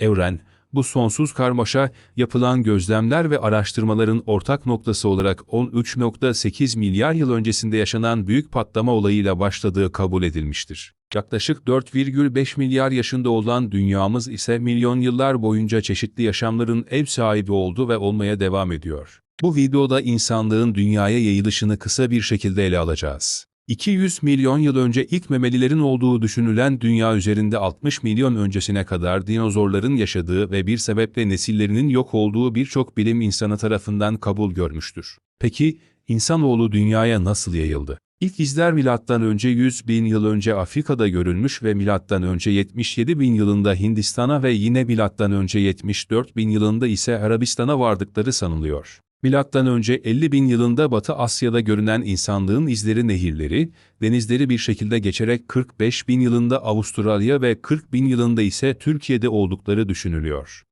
Evren, bu sonsuz karmaşa, yapılan gözlemler ve araştırmaların ortak noktası olarak 13.8 milyar yıl öncesinde yaşanan büyük patlama olayıyla başladığı kabul edilmiştir. Yaklaşık 4,5 milyar yaşında olan dünyamız ise milyon yıllar boyunca çeşitli yaşamların ev sahibi oldu ve olmaya devam ediyor. Bu videoda insanlığın dünyaya yayılışını kısa bir şekilde ele alacağız. 200 milyon yıl önce ilk memelilerin olduğu düşünülen dünya üzerinde 60 milyon öncesine kadar dinozorların yaşadığı ve bir sebeple nesillerinin yok olduğu birçok bilim insanı tarafından kabul görmüştür. Peki, insanoğlu dünyaya nasıl yayıldı? İlk izler milattan önce 100 bin yıl önce Afrika'da görülmüş ve milattan önce 77 bin yılında Hindistan'a ve yine milattan önce 74 bin yılında ise Arabistan'a vardıkları sanılıyor. Milattan önce 50 bin yılında Batı Asya'da görünen insanlığın izleri nehirleri, denizleri bir şekilde geçerek 45 bin yılında Avustralya ve 40 bin yılında ise Türkiye'de oldukları düşünülüyor.